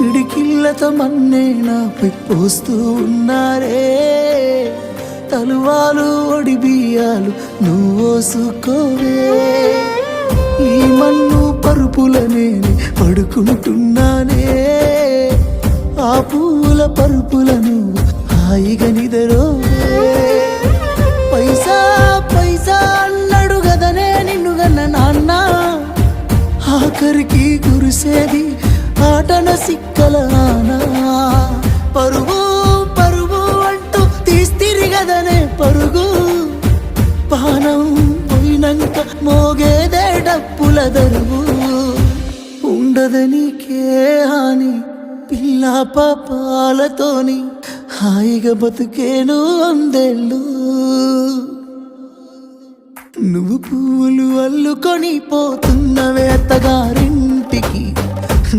పిడికిళ్ళతో మన్నే నాపై పోస్తూ ఉన్నారే. తలువాలు ఒడిబియాలు నువ్వోసుకోవే. ఈ మన్ను పరుపులనే పడుకుంటున్నానే. ఆ పూల పరుపులను హాయిగా నిదరోవే. పైసా పైసా అన్నడు గదనే నిన్ను. గన్న నాన్న ఆఖరికి కురిసేది ఆటన సిక్కల పరువు పరుగు పరుగు అంటూ తీస్తిరిగదనే పరుగు. పానం పోయినంక మోగేదే డప్పుల దరువు. ఉండదనికే హాని పిల్ల పాపాలతోని హాయిగా బతుకేను అందేళ్ళు. నువ్వు పూలు అల్లుకొని పోతున్నవే అత్తగారింటికి